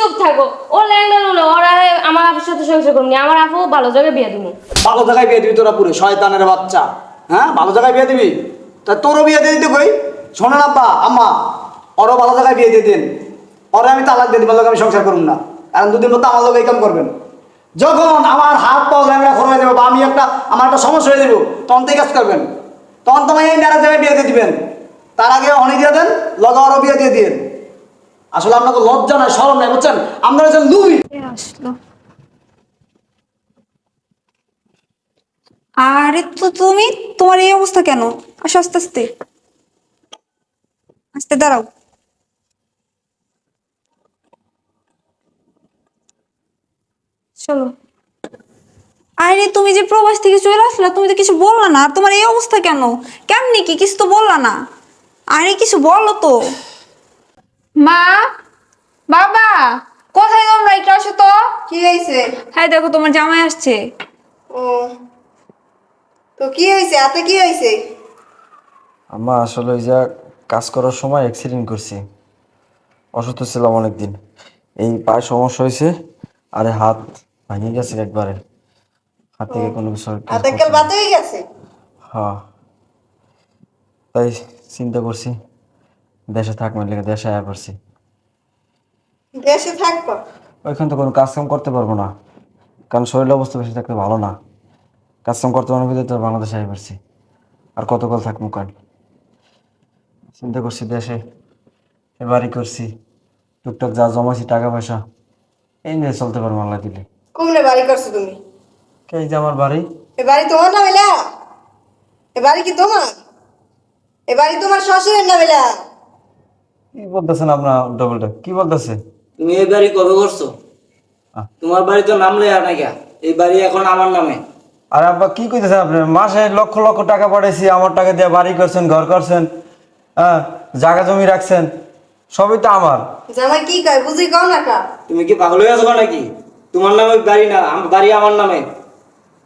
চুপ থাকো। ও ল্যাংডা লুলো ওরা আমার আপুর সাথে সংসার করুন আমার আপু ভালো জায়গায় বিয়ে দিব। ভালো জায়গায় বিয়ে দিবি তোরা পুরো, শয়তানের বাচ্চা। হ্যাঁ? ভালো জায়গায় বিয়ে দিবি? তা তোরও বিয়ে দিয়ে দিতে কই? শোনেন আব্বা, আম্মা, ওরও ভালো জায়গায় বিয়ে দিয়ে দিন। ওরে আমি তালাক দিয়ে দিব আমি সংসার করুন না। এখন দুদিন মতো আমার লোক এই কাম করবেন। যখন আমার হাত পাও ল্যাংড়া খর হয়ে যাবে বা আমি একটা আমার একটা সমস্যা হয়ে যাব, তখন এই কাজ করবেন। তখন তোমায় এই নারা জায়গায় বিয়ে দিয়ে দিবেন। তার আগে অনেক দিয়ে দেন লগা আরও বিয়ে দিয়ে দিন আসলে আপনাকে লজ্জা নাই, সরম নাই, বুঝছেন? আপনারা হচ্ছেন লুবি। আসলো। আরে তো তুমি, তোমার এই অবস্থা কেন? আসো আস্তে আস্তে। আস্তে দাঁড়াও। চলো। আরে তুমি যে প্রবাস থেকে চলে আসলে, তুমি তো কিছু বললা না। তোমার এই অবস্থা কেন? কেমনি কি? কিছু তো বললা না। আরে কিছু বলো তো। মা বাবা কোথায় তোমরা? একটু আসো তো। কি হয়েছে? হ্যাঁ দেখো তোমার জামাই আসছে। ও। তো কি হয়েছে? হাতে কি হয়েছে? আম্মা আসলে ওই যা কাজ করার সময় অ্যাক্সিডেন্ট করছি। অসুস্থ ছিলাম অনেকদিন। এই পায়ে সমস্যা হয়েছে আরে হাত ভেঙে গেছে একবারে। হাত থেকে কোনো কিছু হাতে কাল না। হয়ে গেছে? হ্যাঁ। তাই চিন্তা করছি দেশে থাকবার লেগে দেশে আয়া করছি দেশে থাকব? ওইখান তো কোনো কাজকাম করতে পারব না। কারণ শরীরের অবস্থা বেশি থাকতে ভালো না। কাজকাম করতে পারব বিধায় তো বাংলাদেশে আই পারছি আর কতকাল থাকব কাল? চিন্তা করছি দেশে এ বাড়ি করছি টুকটাক যা জমাইছি টাকা পয়সা এই নিয়ে চলতে পারব আল্লাহ দিলে। বাড়ি করছ তুমি? কে যে আমার বাড়ি? এ বাড়ি তোমার না বেলা? এ বাড়ি কি তোমার? এ বাড়ি তোমার শ্বশুরের না বেলা? কি বলতেছেন আপনার ডবলটা কি বলতেছে? তুমি এই বাড়ি কবে করছ? তোমার বাড়ি তো নাম লেয়া না গিয়া এই বাড়ি এখন আমার নামে। আর আব্বা কি কইতেছেন আপনি? মাসে লক্ষ লক্ষ টাকা পাঠাইছি আমার টাকা দিয়ে বাড়ি করছেন ঘর করছেন হ্যাঁ জায়গা জমি রাখছেন সবই তো আমার। জামাই কি কয় বুঝি কও না কা? তুমি কি পাগল হয়ে আছো নাকি? তোমার নামে বাড়ি না বাড়ি আমার নামে।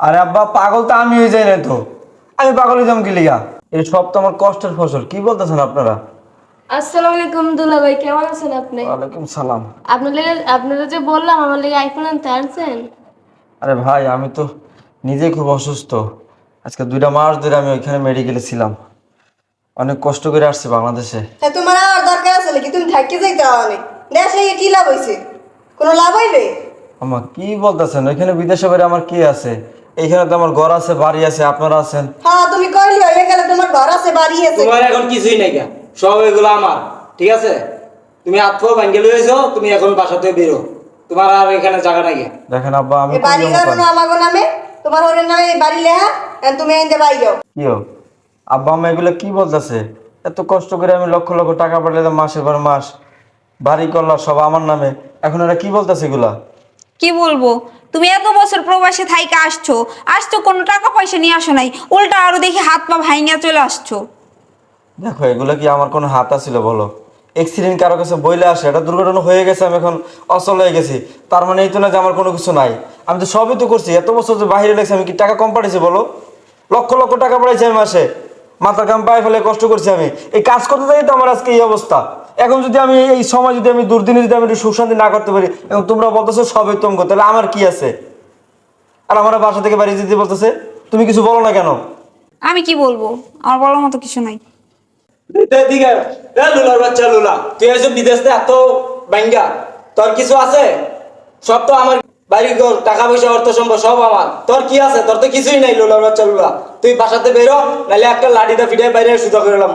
আরে আব্বা পাগল তো আমি হয়ে যাই না তো। আমি পাগল হয়ে যাম কি লিগা? এই সব তো আমার কষ্টের ফসল কি বলতেছেন আপনারা? আসসালামু আলাইকুম দুলা ভাই কেমন আছেন আপনি? ওয়ালাইকুম সালাম। আপনার লেগে আপনারা যে বললাম আমার লেগে আইফোন আনতে আনছেন? আরে ভাই আমি তো নিজে খুব অসুস্থ। আজকে দুইটা মাস ধরে আমি ওইখানে মেডিকেলে ছিলাম। অনেক কষ্ট করে আসছি বাংলাদেশে। তা তোমার আর দরকার আছে নাকি? তুমি থাকি যাইতে অনেক দেশে কি লাভ হয়েছে কোনো লাভ হইবে? আমা কি বলতেছেন? ওইখানে বিদেশে বাইরে আমার কি আছে? এইখানে তো আমার ঘর আছে বাড়ি আছে আপনারা আছেন। হ্যাঁ তুমি কইলি হয়ে গেলে তোমার ঘর আছে বাড়ি আছে। তোমার এখন কিছুই নাই গিয়া সব এগুলো আমার ঠিক আছে? তুমি আত্ম ভাঙ্গেল হয়েছো তুমি এখন বাসাতে বেরো। তোমার আর এখানে জায়গা নাই। দেখেন আব্বা আমি বাড়ি ঘর জন্য আমাগো নামে? তোমার ওরের নামে এই বাড়ি লেহা আর তুমি আইতে বাইর কি? আব্বা আম্মা এগুলো কি বলতেছে? এত কষ্ট করে আমি লক্ষ লক্ষ টাকা পাঠালাম মাসের পর মাস। বাড়ি করলাম সব আমার নামে। এখন এরা কি বলতেছে এগুলা? কি বলব? তুমি এত বছর প্রবাসে থাইকা আসছো আসছো কোনো টাকা পয়সা নিয়ে আসো নাই। উল্টা আরও দেখি হাত পা ভাইঙ্গা চলে আসছো। দেখো, এগুলো কি আমার কোনো হাত আছিল বলো? অ্যাক্সিডেন্ট কারও কাছে বইলে আসে, এটা দুর্ঘটনা হয়ে গেছে, আমি এখন অচল হয়ে গেছি। তার মানে এই তো না যে আমার কোনো কিছু নাই। আমি তো সবই তো করছি, এত বছর যে বাইরে লেগেছি, আমি কি টাকা কম পাঠিয়েছি বলো? লক্ষ লক্ষ টাকা পাঠাইছি আমি মাসে। মাথা কাম পায়ে ফেলে কষ্ট করছি আমি। এই কাজ করতে যাই তো আমার আজকে এই অবস্থা। এখন যদি আমি এই সময় যদি আমি দুর্দিনে যদি আমি একটু সুখ শান্তি না করতে পারি এবং তোমরা বলতেছো সবই তোমাকে, তাহলে আমার কি আছে? আর আমার বাসা থেকে বাড়ি যেতে বলতেছে? তুমি কিছু বলো না কেন? আমি কি বলব? আমার বলার মতো কিছু নাই। এদিকে এ লুলার বাচ্চা লুলা। তুই এসব বিদেশ থেকে এত ব্যাঙ্গা। তোর কিছু আছে? সব তো আমার বাড়ি ঘর টাকা পয়সা অর্থ সম্পদ সব আমার। তোর কি আছে? তোর তো কিছুই নাই লুলার বাচ্চা লুলা। তুই বাসাতে বেরো নাহলে একটা লাঠিটা ফিটে বাইরে সুতা করে এলাম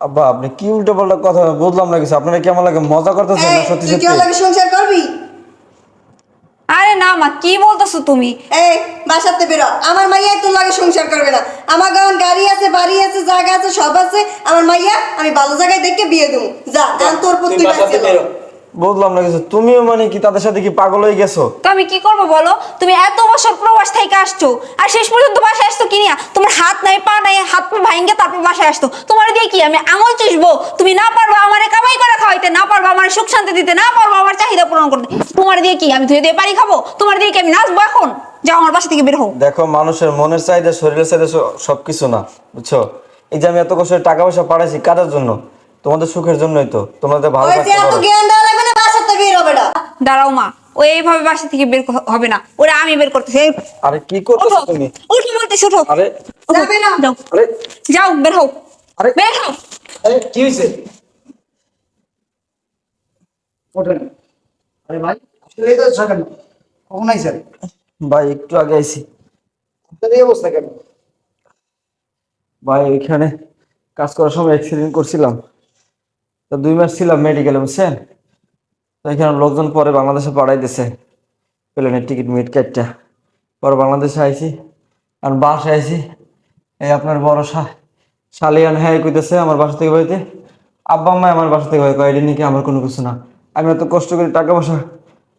আব্বা আপনি কি উল্টো পাল্টা কথা বুঝলাম না কিছু আপনারা কেমন লাগে মজা করতেছেন না সত্যি কি সত্যি? লাগে সংসার করবি? আরে না মা কি বলতেছো তুমি? এই বাসাতে বেরো। আমার মাইয়া তোর লাগে সংসার করবে না। আমার গান গাড়ি আছে বাড়ি আছে জায়গা আছে সব আছে। আমার মাইয়া আমি ভালো জায়গায় দেখে বিয়ে দেবো। যা তোর তুই প্রতি বাসাতে বেরো। বুঝলাম না কিছু। তুমিও মানে কি তাদের সাথে কি পাগল হয়ে গেছো? তো আমি কি করব বলো? তুমি এত বছর প্রবাস থেকে আসছো আর শেষ পর্যন্ত বাসায় আসতো কিনিয়া তোমার হাত নাই পা নাই হাত পা ভাঙ্গে তারপর বাসায় আসতো তোমার দিয়ে কি আমি আঙুল চুষবো? তুমি না পারব আমারে কামাই করে খাওয়াইতে না পারব আমার সুখ শান্তি দিতে না পারব আমার চাহিদা পূরণ করতে। তোমার দিয়ে কি আমি ধুয়ে দিয়ে পারি খাব? তোমার দিয়ে কি আমি নাচবো এখন? যাও আমার বাসা থেকে বের হও। দেখো মানুষের মনের চাহিদা শরীরের চাহিদা সবকিছু না বুঝছ? এই যে আমি এত কষ্ট টাকা পয়সা পাঠাইছি কাদের জন্য? তোমাদের সুখের জন্যই তো। তোমাদের ভালো ওই যে এত জ্ঞান দেওয়া লাগবে না বাসাতে বেরো বেটা দাঁড়াও মা ও এইভাবে বাসা থেকে বের ক- হবে না। ওরা আমি বের করতেছি এই, আরে কি করতেছো ওঠো। তুমি? উঠো বলতেছি ওঠো আরে ওঠো। যাবে না। যাও। আরে যাও বের হও। আরে বের হও। আরে কি হয়েছে ওঠেন। আরে ভাই আসলে এই তো কেন? কখন আইসেন ভাই একটু আগে আইছি। আপনার এই অবস্থা কেন? ভাই এখানে কাজ করার সময় অ্যাক্সিডেন্ট করছিলাম। তো দুই মাস ছিলাম মেডিকেলে বুঝছেন? এখানে লোকজন পরে বাংলাদেশে পাঠাই দিছে প্লেনের টিকিট মিট কাটটা পরে বাংলাদেশে আইছি, আর বাসায় আইছি। এই আপনার বড় শালিয়ান হ্যাঁ কইতেছে আমার বাসা থেকে বাড়িতে। আব্বা আম্মা আমার বাসা থেকে বাড়ি কয়েকদিন নাকি আমার কোনো কিছু না। আমি এত কষ্ট করে টাকা পয়সা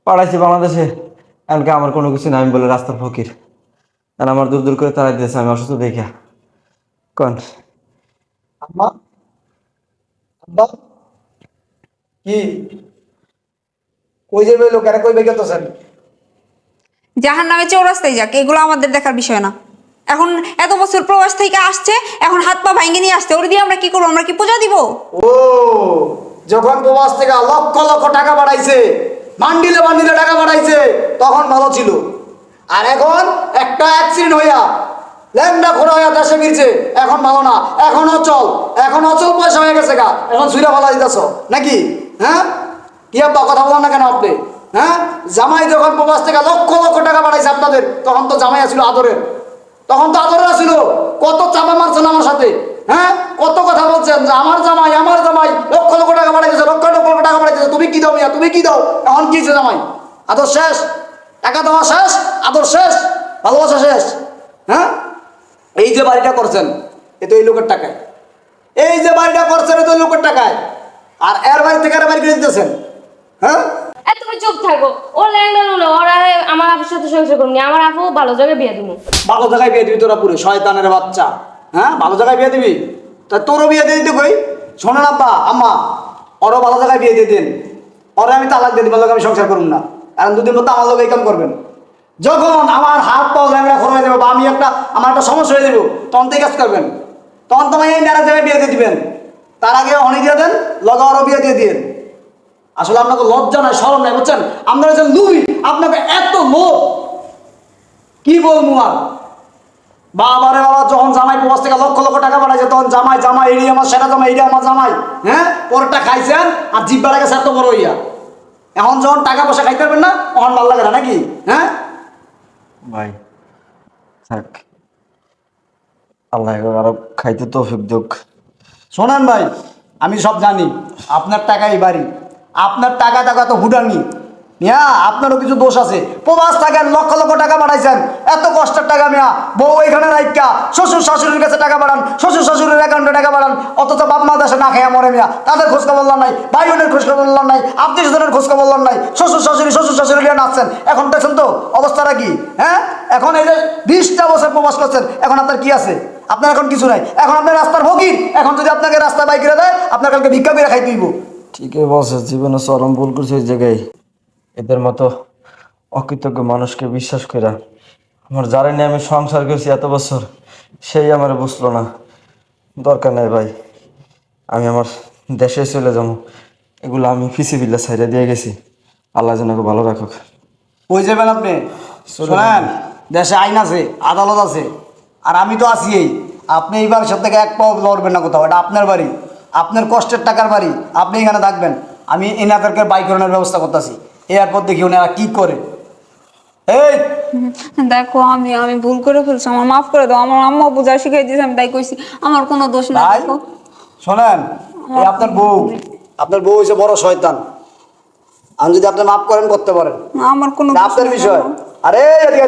পাড়াইছি বাংলাদেশে। এমনকি আমার কোনো কিছু না? আমি বলে, রাস্তার ফকির। আর আমার দূর দূর করে তাড়াই দিয়েছে আমি অসুস্থ দেখে। কোন? আম্মা? আব্বা? কি? কই যাবে লোক এরা কই বেগেতেছেন জাহান নামে চৌরাস্তায় যাক এগুলো আমাদের দেখার বিষয় না। এখন এত বছর প্রবাস থেকে আসছে এখন হাত পা ভাঙে নিয়ে আসছে ওর দিয়ে আমরা কি করব আমরা কি পূজা দিব? ও যখন প্রবাস থেকে লক্ষ লক্ষ টাকা বাড়াইছে মান্ডিলে মান্ডিলে টাকা বাড়াইছে তখন ভালো ছিল। আর এখন একটা অ্যাক্সিডেন্ট হইয়া ল্যাংডা খোড়া হইয়া দেশে ফিরছে এখন ভালো না। এখন অচল এখন অচল পয়সা হয়ে গেছে গা। এখন সুইরা ভালো দিতেছ নাকি? হ্যাঁ? কি আব্বা, কথা বলেন না কেন আপনি? হ্যাঁ? জামাই যখন প্রবাস থেকে লক্ষ লক্ষ টাকা বাড়াইছে আপনাদের, তখন তো জামাই আছিল আদরের। তখন তো আদরের আছিল। কত চাপা মারছেন আমার সাথে? হ্যাঁ? কত কথা বলছেন যে আমার জামাই আমার জামাই লক্ষ লক্ষ টাকা বাড়াইছে লক্ষ লক্ষ টাকা বাড়াইছে তুমি কি দাও মিয়া, তুমি কি দাও? এখন কি জামাই? আদর শেষ? টাকা দেওয়া শেষ? আদর শেষ? ভালোবাসা শেষ? হ্যাঁ? এই যে বাড়িটা করছেন, এ তো এই লোকের টাকায়। এই যে বাড়িটা করছেন, এ তো লোকের টাকায়। আর এর বাড়ি থেকে এর বাড়ি কিনে দিতেছেন? হ্যাঁ? এ তুমি চুপ থাকো। ও ল্যাংডা লুলো ওরা আমার আপুর সাথে সংসার করুন আমার আপু ভালো জায়গায় বিয়ে দিব। ভালো জায়গায় বিয়ে দিবি তোরা পুরো শয়তানের বাচ্চা। হ্যাঁ? ভালো জায়গায় বিয়ে দিবি? তা তোরও বিয়ে দিয়ে দিতে কই? শোনেন আব্বা আম্মা ওরও ভালো জায়গায় বিয়ে দিয়ে দিন। ওরে আমি তালাক দিয়ে দিব আমি সংসার করুন না। কারণ দুদিন মতো আমার লোক এই কাম করবেন। যখন আমার হাত পাও ল্যাংড়া খোলা হয়ে যাবে বা আমি একটা আমার একটা সমস্যা হয়ে যাব তখন তো কাজ করবেন। তখন তোমায় এই নারা জায়গায় বিয়ে দিয়ে দিবেন। তার আগে অনেক দিয়ে দেন, লগা আরও বিয়ে দিয়ে দিন আসলে আপনাকে লজ্জা নাই সরম নাই, বুঝছেন? আপনারা যে লুবি, আপনাকে এত লোভ। কি বলব আর? বাবারে বাবা, যখন জামাই প্রবাস থেকে লক্ষ লক্ষ টাকা পাঠাইছে, তখন জামাই জামাই, এড়ি আমার, সেটা জামাই, এড়ি আমার জামাই হ্যাঁ? পরেরটা খাইছেন, আর জিব্বা গেছে এত বড় হইয়া এখন যখন টাকা পয়সা খাইতে পারবেন না, তখন ভালো লাগে না নাকি? হ্যাঁ? ভাই, থাক। আল্লাহ আরও খাইতে তৌফিক দুঃখ শোনেন ভাই, আমি সব জানি। আপনার টাকাই বাড়ি। আপনার টাকা টাকা তো হুডানি মিয়া আপনারও কিছু দোষ আছে। প্রবাস থাকেন, লক্ষ লক্ষ টাকা বাড়াইছেন এত কষ্টের টাকা মিয়া। বউ এখানে রাইকা শ্বশুর শাশুড়ির কাছে টাকা বাড়ান শ্বশুর শাশুড়ির অ্যাকাউন্টে টাকা বাড়ান অথচ বাপ মা দেশে না খেয়ে মরে মিয়া। তাদের খোঁজ খবর নাই। ভাই বোনের খোঁজ খবর নাই। আত্মীয় স্বজনের খোঁজ খবর নাই। শ্বশুর শাশুড়ি শ্বশুর শাশুড়ি নিয়ে নাচছেন। এখন দেখছেন তো, অবস্থাটা কি? হ্যাঁ? এখন এই যে বিশটা বছর প্রবাস করছেন, এখন আপনার কি আছে? আপনার এখন কিছু নাই। এখন আপনার রাস্তার ভোগী এখন যদি আপনাকে রাস্তা বাইক করে দেয় আপনার কালকে ভিক্ষা করে খাই তুইব ঠিকই বলছে জীবনে চরম ভুল করছে ওই জায়গায়। এদের মতো অকৃতজ্ঞ মানুষকে বিশ্বাস করা আমার যারা নিয়ে আমি সংসার করছি এত বছর সেই আমার বুঝলো না। দরকার নাই ভাই আমি আমার দেশে চলে যাব। এগুলো আমি ফিসি বিল্লা সাইডে দিয়ে গেছি। আল্লাহ যেন ভালো রাখুক। ওই যাবেন আপনি? শোনেন দেশে আইন আছে আদালত আছে। আর আমি তো আছি এই। আপনি এইবার সব থেকে এক পাও লড়বেন না কোথাও এটা আপনার বাড়ি। আপনার কষ্টের টাকার বাড়ি আপনি এখানে থাকবেন। আমি এনাদেরকে বাইকরণের ব্যবস্থা করতেছি। এরপর দেখি ওনারা কি করে। এই! দেখো আমি আমি ভুল করে ফেলছি আমার মাফ করে দাও আমার আম্মা পূজা শিখাই দিয়েছে আমি তাই কইছি আমার কোনো দোষ নাই শোনেন এই আপনার বউ আপনার বউ হয়েছে বড় শয়তান। আমি যদি আপনি মাফ করেন করতে পারেন। আমার কোনো আপনার বিষয়। আরে এদিকে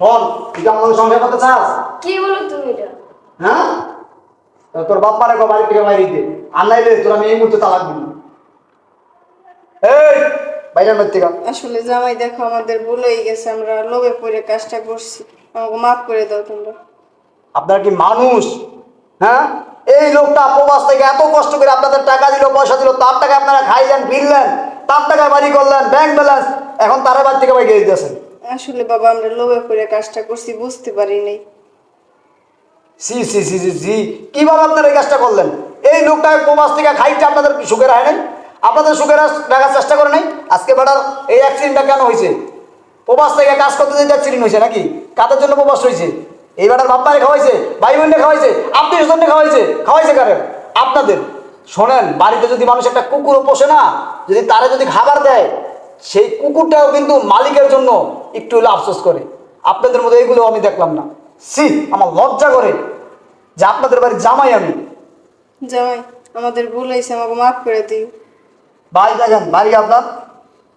শোন তুই কি আমাদের সংসার করতে চাস? কি বলো তুমি এটা? হ্যাঁ? তোর বাপ মারে বাড়ি থেকে বাইরে দিতে? আর নাইলে তোর আমি এই মুহূর্তে তালাক দিবি। এই বাড়ি থেকে। আসলে জামাই দেখো আমাদের ভুল গেছে আমরা লোভে পড়ে কাজটা করছি। আমাকে মাফ করে দাও তোমরা। আপনার কি মানুষ? হ্যাঁ? এই লোকটা প্রবাস থেকে এত কষ্ট করে আপনাদের টাকা দিল পয়সা দিল তার টাকা আপনারা খাইলেন ফিরলেন তার টাকায় বাড়ি করলেন ব্যাংক ব্যালেন্স এখন তারা বাড়ি থেকে বাইরে দিতেছেন। আসলে বাবা, আমরা লোভে পড়ে কাজটা করছি, বুঝতে পারি নাই। C C C C C কীভাবে আপনারা এই কাজটা করলেন? এই লোকটাকে প্রবাস থেকে খাইতে আপনাদের সুখের হয় নাই? আপনাদের সুখের দেখার চেষ্টা করে নাই? আজকে বেটার এই অ্যাক্সিডেন্টটা কেন হয়েছে? প্রবাস থেকে কাজ করতে যেতে অ্যাক্সিডেন্ট হয়েছে নাকি? কাদের জন্য প্রবাস হয়েছে? এই বেটার বাপ্পারে খাওয়াইছে ভাই বোনরে খাওয়াইছে আপনি জন্য খাওয়াইছে খাওয়াইছে কারে? আপনাদের। শোনেন, বাড়িতে যদি মানুষ একটা কুকুরও পোষে না, যদি তারে যদি খাবার দেয়, সেই কুকুরটাও কিন্তু মালিকের জন্য একটু হলে আফসোস করে। আপনাদের মধ্যে এইগুলো আমি দেখলাম না। সি আমার লজ্জা করে যে আপনাদের বাড়ি জামাই আমি। জামাই আমাদের ভুল হয়েছে আমাকে মাফ করে দিই বাড়ি দেখেন বাড়ি আপনার।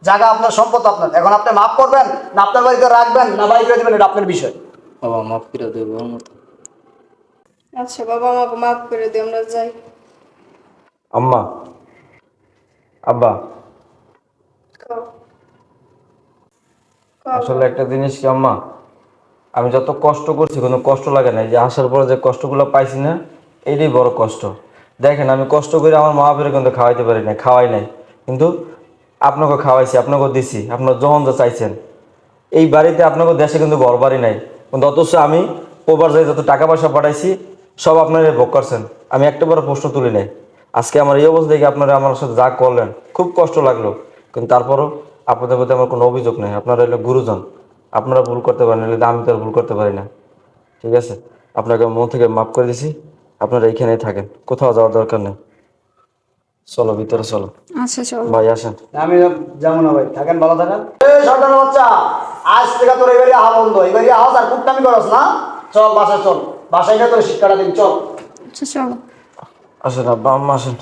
জায়গা আপনার সম্পদ আপনার। এখন আপনি মাফ করবেন না আপনার বাড়িতে রাখবেন না বাড়ি করে দেবেন এটা আপনার বিষয়। বাবা মাফ করে দেবো আচ্ছা বাবা আমাকে মাফ করে দিই আমরা যাই। আম্মা আব্বা। আসলে একটা জিনিস কি আম্মা, আমি যত কষ্ট করছি, কোনো কষ্ট লাগে না। যে আসার পরে যে কষ্টগুলো পাইছি না এটাই বড় কষ্ট। দেখেন, আমি কষ্ট করে আমার মা বাপের কিন্তু খাওয়াইতে পারি না খাওয়াই নাই। কিন্তু আপনাকে খাওয়াইছি, আপনাকে দিছি, আপনার যখন যা চাইছেন। এই বাড়িতে আপনাকে দেশে কিন্তু ঘর বাড়ি নাই। কিন্তু অথচ আমি ওবার যাই যত টাকা পয়সা পাঠাইছি, সব আপনারা ভোগ করছেন। আমি একটা বড় প্রশ্ন তুলি নাই। আজকে আমার এই অবস্থা দেখে আপনারা আমার সাথে যা করলেন, খুব কষ্ট লাগল। কিন্তু তারপরও আপনাদের প্রতি আমার কোনো অভিযোগ নেই। আপনারা হলো গুরুজন। আপনারা ভুল করতে পারেন নাহলে আমি তো আর ভুল করতে পারি না। ঠিক আছে? আপনাকে মন থেকে মাফ করে দিছি। আপনারা এইখানেই থাকেন। কোথাও যাওয়ার দরকার নেই। চলো ভিতরে চলো। আচ্ছা চলো। ভাই আসেন। আমি যেমন ভাই। থাকেন ভালো থাকেন। এই সর্দার বাচ্চা। আজ থেকে তোর এবারে আহা বন্ধ। এবারে আওয়াজ আর কুটনামি করস না। চল বাসায় চল। বাসায় গিয়ে তোর শিক্ষাটা দিন চল। আচ্ছা চলো। আসেন আব্বা আম্মা আসেন।